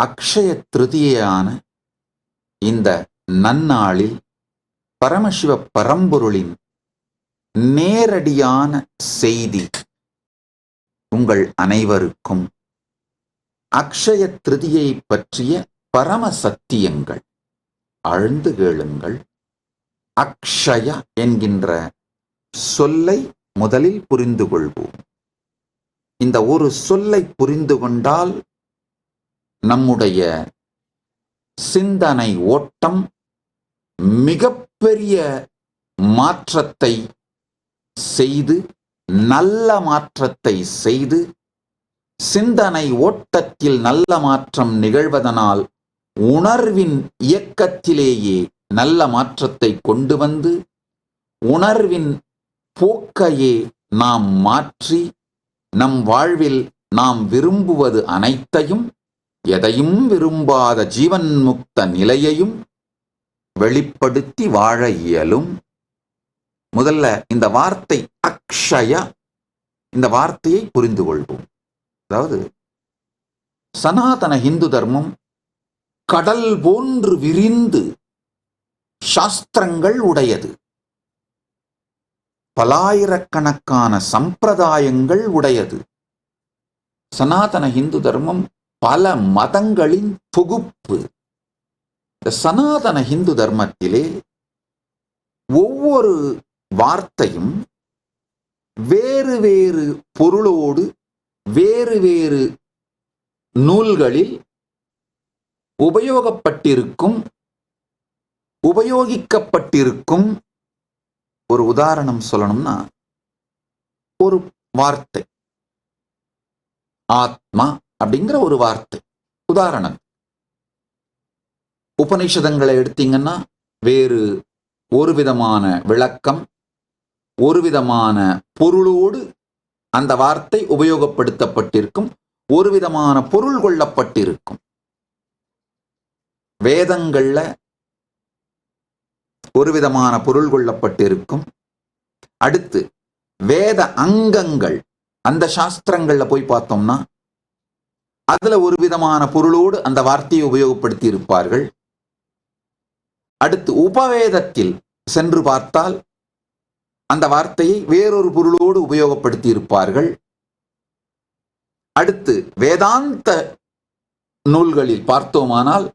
அக்ஷய திருதியான இந்த நன்னாளில் பரமசிவ பரம்பொருளின் நேரடியான செய்தி உங்கள் அனைவருக்கும். அக்ஷய திருதியை பற்றிய பரம சத்தியங்கள். ஆழ்ந்து கேளுங்கள். அக்ஷய என்கின்ற சொல்லை முதலில் புரிந்து கொள்வோம் இந்த ஒரு சொல்லை புரிந்து கொண்டால் நம்முடைய சிந்தனை ஓட்டம் மிகப்பெரிய மாற்றத்தை செய்து நல்ல மாற்றத்தை செய்து சிந்தனை ஓட்டத்தில் நல்ல மாற்றம் நிகழ்வதனால் உணர்வின் இயக்கத்திலேயே நல்ல மாற்றத்தை கொண்டு வந்து உணர்வின் போக்கையே நாம் மாற்றி நம் வாழ்வில் நாம் விரும்புவது அனைத்தையும் எதையும் விரும்பாத ஜீவன் முக்த நிலையையும் வெளிப்படுத்தி வாழ இயலும். முதல்ல இந்த வார்த்தை அக்ஷய இந்த வார்த்தையை புரிந்து கொள்வோம். அதாவது சனாதன இந்து தர்மம் கடல் போன்று விரிந்து சாஸ்திரங்கள் உடையது. பலாயிரக்கணக்கான சம்பிரதாயங்கள் உடையது. சனாதன இந்து தர்மம் பல மதங்களின் தொகுப்பு. இந்த சனாதன இந்து தர்மத்திலே ஒவ்வொரு வார்த்தையும் வேறு வேறு பொருளோடு வேறு வேறு நூல்களில் உபயோகப்பட்டிருக்கும் உபயோகிக்கப்பட்டிருக்கும் ஒரு உதாரணம் சொல்லணும்னா ஒரு வார்த்தை. ஆத்மா அப்படிங்கிற ஒரு வார்த்தை. உதாரணம். உபனிஷதங்களை எடுத்தீங்கன்னா வேறு ஒரு விதமான விளக்கம் ஒரு விதமான பொருளோடு அந்த வார்த்தை உபயோகப்படுத்தப்பட்டிருக்கும் ஒரு விதமான பொருள் கொள்ளப்பட்டிருக்கும். வேதங்கள்ல ஒரு விதமான பொருள் கொள்ளப்பட்டிருக்கும். அடுத்து வேத அங்கங்கள் அந்த சாஸ்திரங்கள்ல போய் பார்த்தோம்னா அதுல ஒரு விதமான பொருளோடு அந்த வார்த்தையை உபயோகப்படுத்தி இருப்பார்கள் அடுத்து உபவேதத்தில் சென்று பார்த்தால் அந்த வார்த்தையை வேறொரு பொருளோடு உபயோகப்படுத்தி இருப்பார்கள் அடுத்து வேதாந்த நூல்களில் பார்த்தோமானால்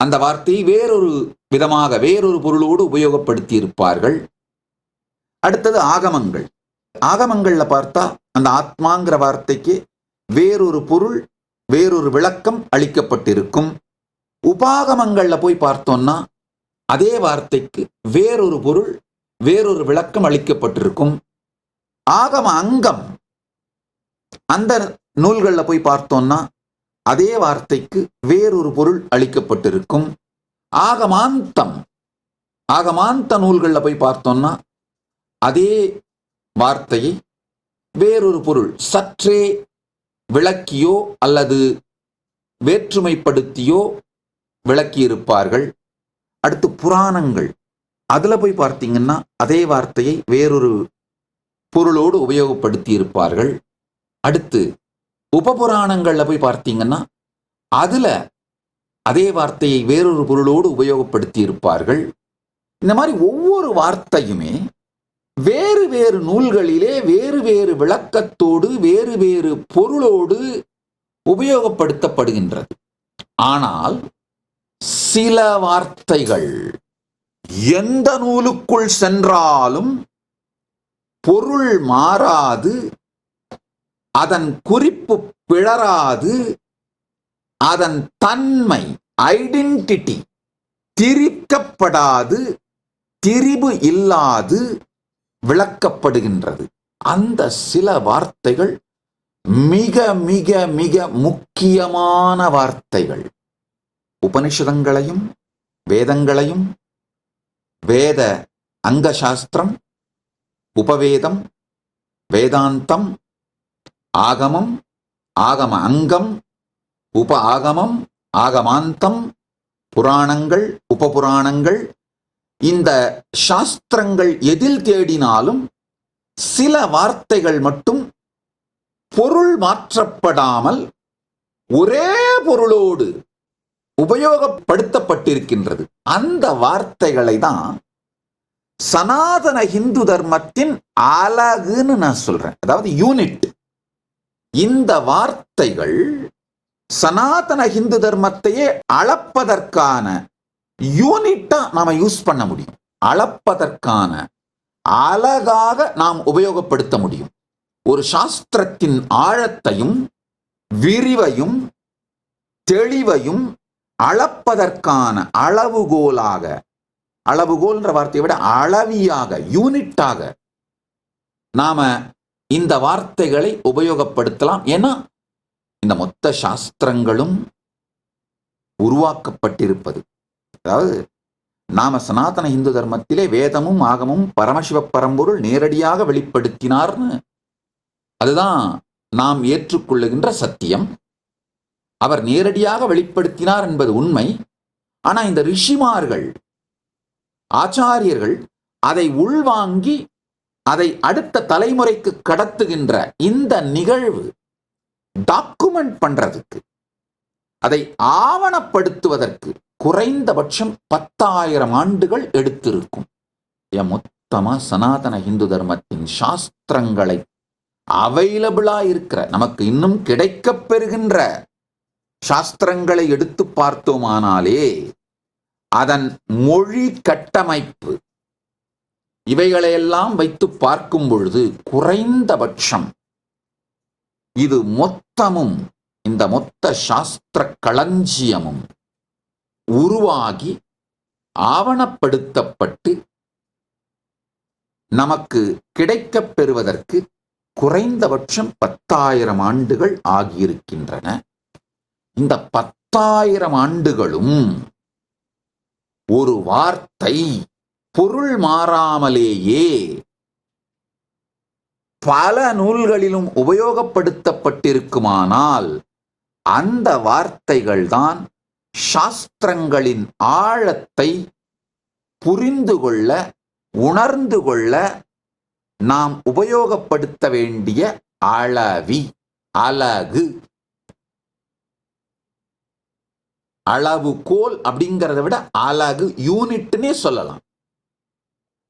அந்த வார்த்தையை வேறொரு விதமாக வேறொரு பொருளோடு உபயோகப்படுத்தி இருப்பார்கள் அடுத்தது ஆகமங்கள். ஆகமங்கள்ல பார்த்தா அந்த ஆத்மாங்கிற வார்த்தைக்கு வேறொரு பொருள் வேறொரு விளக்கம் அளிக்கப்பட்டிருக்கும். உபாகமங்களில் போய் பார்த்தோம்னா அதே வார்த்தைக்கு வேறொரு பொருள் வேறொரு விளக்கம் அளிக்கப்பட்டிருக்கும். ஆகம அங்கம் அந்த நூல்களில் போய் பார்த்தோம்னா அதே வார்த்தைக்கு வேறொரு பொருள் அளிக்கப்பட்டிருக்கும். ஆகமாந்தம் ஆகமாந்த நூல்களில் போய் பார்த்தோம்னா அதே வார்த்தையை வேறொரு பொருள் சற்றே விளக்கியோ அல்லது வேற்றுமைப்படுத்தியோ விளக்கியிருப்பார்கள். அடுத்து புராணங்கள். அதில் போய் பார்த்தீங்கன்னா அதே வார்த்தையை வேறொரு பொருளோடு உபயோகப்படுத்தி இருப்பார்கள் அடுத்து உபபுராணங்களில் போய் பார்த்தீங்கன்னா அதில் அதே வார்த்தையை வேறொரு பொருளோடு உபயோகப்படுத்தி இருப்பார்கள் இந்த மாதிரி ஒவ்வொரு வார்த்தையுமே வேறு வேறு நூல்களிலே வேறு வேறு விளக்கத்தோடு வேறு வேறு பொருளோடு உபயோகப்படுத்தப்படுகின்றது. ஆனால் சில வார்த்தைகள் எந்த நூலுக்குள் சென்றாலும் பொருள் மாறாது அதன் குறிப்பு பிழறாது அதன் தன்மை ஐடென்டிட்டி திரிக்கப்படாது திரிபு இல்லாது விளக்கப்படுகின்றது. அந்த சில வார்த்தைகள் மிக மிக மிக முக்கியமான வார்த்தைகள். உபனிஷதங்களையும் வேதங்களையும் வேத அங்கசாஸ்திரம் உபவேதம் வேதாந்தம் ஆகமம் ஆகம அங்கம் உப ஆகமம் ஆகமாந்தம் புராணங்கள் உபபுராணங்கள் இந்த சாஸ்திரங்கள் எதில் தேடினாலும் சில வார்த்தைகள் மட்டும் பொருள் மாற்றப்படாமல் ஒரே பொருளோடு உபயோகப்படுத்தப்பட்டிருக்கின்றது. அந்த வார்த்தைகளை தான் சனாதன இந்து தர்மத்தின் அழகுன்னு நான் சொல்றேன். அதாவது யூனிட். இந்த வார்த்தைகள் சனாதன இந்து தர்மத்தையே அளப்பதற்கான யூனிட்டா நாம யூஸ் பண்ண முடியும். அளப்பதற்கான அழகாக நாம் உபயோகப்படுத்த முடியும். ஒரு சாஸ்திரத்தின் ஆழத்தையும் விரிவையும் தெளிவையும் அளப்பதற்கான அளவுகோலாக அளவுகோல்ன்ற வார்த்தையை விட அளவியாக யூனிட்டாக நாம இந்த வார்த்தைகளை உபயோகப்படுத்தலாம். ஏன்னா இந்த மொத்த சாஸ்திரங்களும் உருவாக்கப்பட்டிருப்பது. அதாவது நாம சனாதன இந்து தர்மத்திலே வேதமும் ஆகமும் பரமசிவ பரம்பொருள் நேரடியாக வெளிப்படுத்தினார்னு அதுதான் நாம் ஏற்றுக்கொள்ளுகின்ற சத்தியம். அவர் நேரடியாக வெளிப்படுத்தினார் என்பது உண்மை. ஆனா இந்த ரிஷிமார்கள் ஆச்சாரியர்கள் அதை உள்வாங்கி அதை அடுத்த தலைமுறைக்கு கடத்துகின்ற இந்த நிகழ்வு டாக்குமெண்ட் பண்றதுக்கு அதை ஆவணப்படுத்துவதற்கு குறைந்தபட்சம் பத்தாயிரம் ஆண்டுகள் எடுத்திருக்கும். மொத்தமாக சனாதன இந்து தர்மத்தின் சாஸ்திரங்களை அவைலபிளா இருக்கிற நமக்கு இன்னும் கிடைக்கப் பெறுகின்ற சாஸ்திரங்களை எடுத்து பார்த்தோமானாலே அதன் மொழி கட்டமைப்பு இவைகளையெல்லாம் வைத்து பார்க்கும் பொழுது குறைந்தபட்சம் இது மொத்தமும் இந்த மொத்த சாஸ்திர களஞ்சியமும் உருவாகி ஆவணப்படுத்தப்பட்டு நமக்கு கிடைக்கப் பெறுவதற்கு குறைந்தபட்சம் பத்தாயிரம் ஆண்டுகள் ஆகியிருக்கின்றன. இந்த பத்தாயிரம் ஆண்டுகளும் ஒரு வார்த்தை பொருள் மாறாமலேயே பல நூல்களிலும் உபயோகப்படுத்தப்பட்டிருக்குமானால் அந்த வார்த்தைகள்தான் சாஸ்திரங்களின் ஆழத்தை புரிந்து கொள்ள உணர்ந்து கொள்ள நாம் உபயோகப்படுத்த வேண்டிய அளவி அழகு. அளவுகோல் அப்படிங்கிறத விட அழகு யூனிட்னே சொல்லலாம்.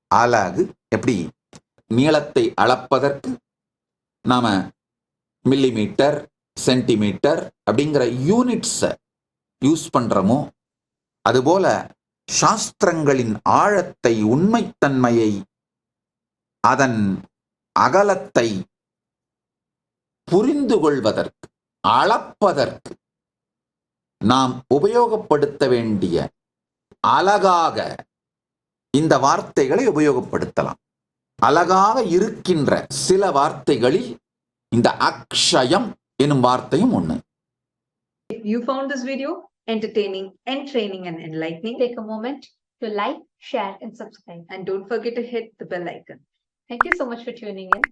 அழகு எப்படி? நீளத்தை அளப்பதற்கு நாம மில்லிமீட்டர் சென்டிமீட்டர் அப்படிங்கிற யூனிட்ஸை யூஸ் பண்ணுறோமோ அதுபோல சாஸ்திரங்களின் ஆழத்தை உண்மைத்தன்மையை அதன் அகலத்தை புரிந்து கொள்வதற்கு அளப்பதற்கு நாம் உபயோகப்படுத்த வேண்டிய அழகாக இந்த வார்த்தைகளை உபயோகப்படுத்தலாம். அழகாக இருக்கின்ற சில வார்த்தைகளில் இந்த அக்ஷயம் எனும் வார்த்தையும் ஒன்று If you found this video entertaining, entraining, and enlightening, Take a moment to like, share, and subscribe. and don't forget to hit the bell icon. Thank you so much for tuning in.